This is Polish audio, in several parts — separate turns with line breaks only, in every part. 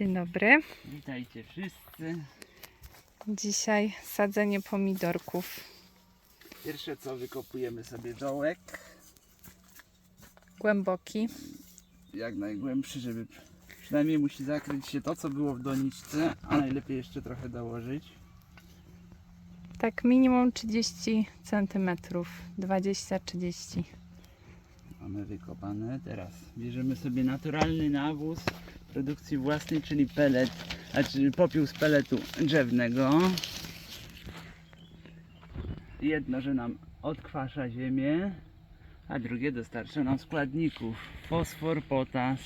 Dzień dobry.
Witajcie wszyscy.
Dzisiaj sadzenie pomidorków.
Pierwsze co wykopujemy sobie dołek,
Głęboki.
jak najgłębszy, żeby przynajmniej musi zakryć się to co było w doniczce, a najlepiej jeszcze trochę dołożyć.
Tak minimum 30 cm. 20-30.
Mamy wykopane. Teraz bierzemy sobie naturalny nawóz produkcji własnej, czyli pelet, znaczy popiół z peletu drzewnego. Jedno, że nam odkwasza ziemię, a drugie dostarcza nam składników. Fosfor, potas,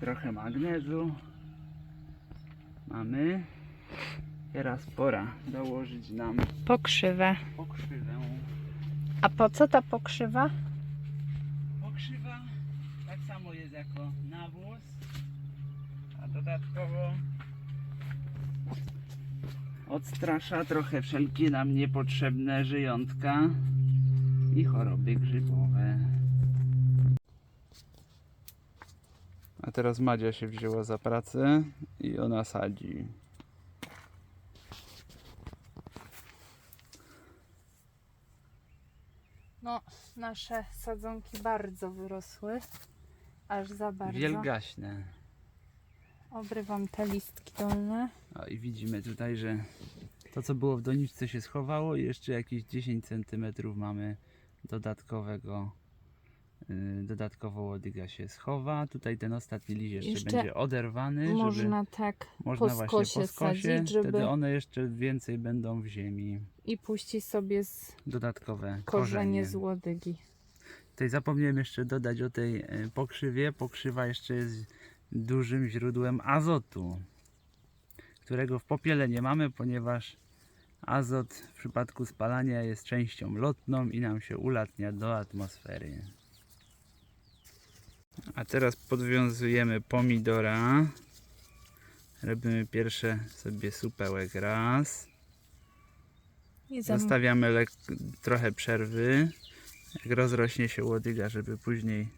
trochę magnezu. Mamy. Teraz pora dołożyć nam
Pokrzywę.
pokrzywę.
A po co ta pokrzywa?
Tak samo jest jako nawóz, a dodatkowo odstrasza trochę wszelkie nam niepotrzebne żyjątka i choroby grzybowe. A teraz Madzia się wzięła za pracę i ona sadzi.
No, nasze sadzonki bardzo wyrosły. Aż za bardzo.
Wielgaśne.
Obrywam te listki dolne.
A i widzimy tutaj, że to co było w doniczce się schowało i jeszcze jakieś 10 cm mamy dodatkowego yy, dodatkowo łodyga się schowa. Tutaj ten ostatni liść jeszcze,
Jeszcze
będzie oderwany, żeby
Można tak
można
po
właśnie
skosie
po skosie,
sadzić, żeby
wtedy one jeszcze więcej będą w ziemi.
i puścić sobie z
Dodatkowe
korzenie
korzenie.
z łodygi.
Tutaj zapomniałem jeszcze dodać o tej e, pokrzywie. Pokrzywa jeszcze jest dużym źródłem azotu, którego w popiele nie mamy, ponieważ azot w przypadku spalania jest częścią lotną i nam się ulatnia do atmosfery. A teraz podwiązujemy pomidora. Robimy pierwsze sobie supełek raz. Zostawiamy trochę przerwy. Jak rozrośnie się łodyga, żeby później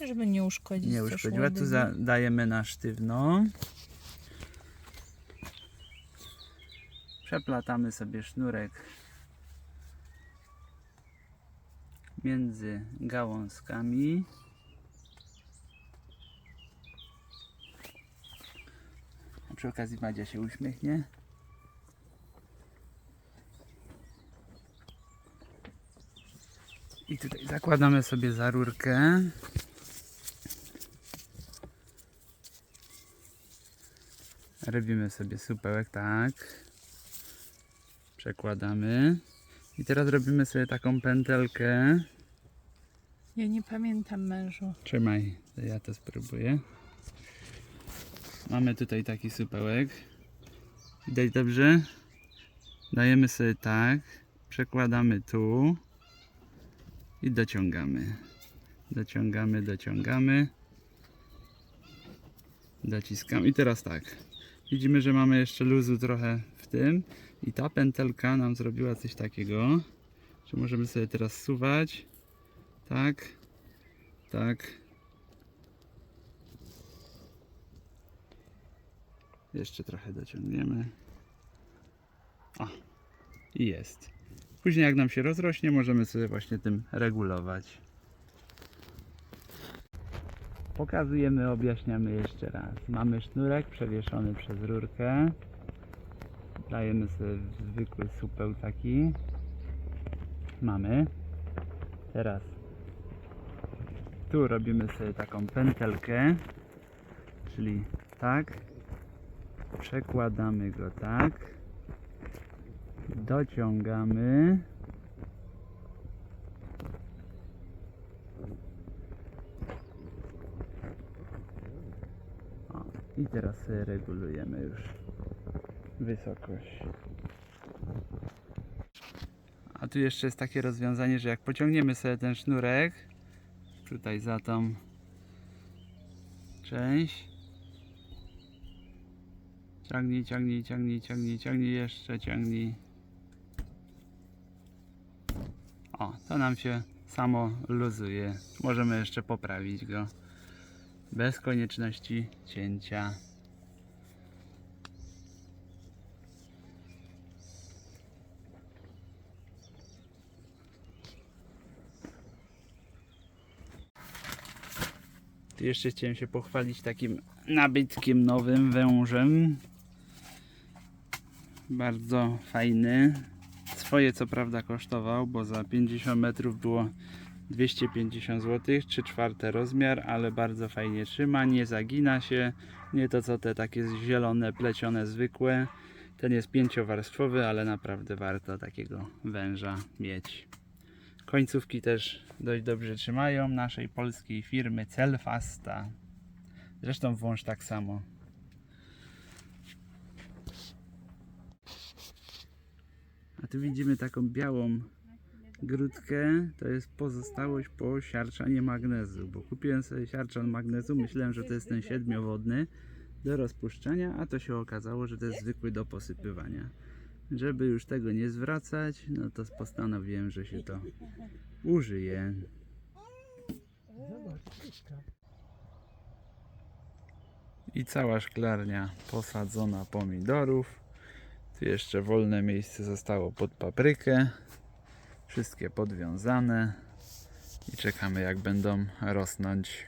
żeby nie uszkodzić
nie uszkodziła. Tu dajemy na sztywno. Przeplatamy sobie sznurek między gałązkami. A przy okazji Madzia się uśmiechnie. I tutaj zakładamy sobie za rurkę. Robimy sobie supełek, tak. Przekładamy. I teraz robimy sobie taką pętelkę.
Ja nie pamiętam mężu.
Trzymaj, ja to spróbuję. Mamy tutaj taki supełek. Widać dobrze? Dajemy sobie tak. Przekładamy tu. I dociągamy. Dociągamy, dociągamy. Dociskamy. I teraz tak. Widzimy, że mamy jeszcze luzu trochę w tym. I ta pętelka nam zrobiła coś takiego, że możemy sobie teraz suwać. Tak. Tak. Jeszcze trochę dociągniemy. O, i jest. Później jak nam się rozrośnie, możemy sobie właśnie tym regulować. Pokazujemy, objaśniamy jeszcze raz. Mamy sznurek przewieszony przez rurkę. Dajemy sobie zwykły supeł taki. Mamy. Teraz tu robimy sobie taką pętelkę, czyli tak, przekładamy go tak, dociągamy, o, i teraz regulujemy już wysokość. A tu jeszcze jest takie rozwiązanie, że jak pociągniemy sobie ten sznurek, tutaj za tą część. Ciągnij, ciągnij, ciągnij, ciągnij, ciągnij, jeszcze ciągnij. O, to nam się samo luzuje. Możemy jeszcze poprawić go. Bez konieczności cięcia. Tu jeszcze chciałem się pochwalić takim nabytkiem nowym, wężem. Bardzo fajny. Swoje co prawda kosztował, bo za 50 metrów było 250 zł, 3 czwarte rozmiar, ale bardzo fajnie trzyma, nie zagina się, nie to co te takie zielone, plecione zwykłe. Ten jest pięciowarstwowy, ale naprawdę warto takiego węża mieć. Końcówki też dość dobrze trzymają naszej polskiej firmy Celfasta. Zresztą wąż tak samo. Tu widzimy taką białą grudkę. To jest pozostałość po siarczanie magnezu, bo kupiłem sobie siarczan magnezu, myślałem, że to jest ten siedmiowodny do rozpuszczania, a to się okazało, że to jest zwykły do posypywania. Żeby już tego nie zwracać, no to postanowiłem, że się to użyje. I cała szklarnia posadzona pomidorów. Tu jeszcze wolne miejsce zostało pod paprykę. Wszystkie podwiązane. I czekamy jak będą rosnąć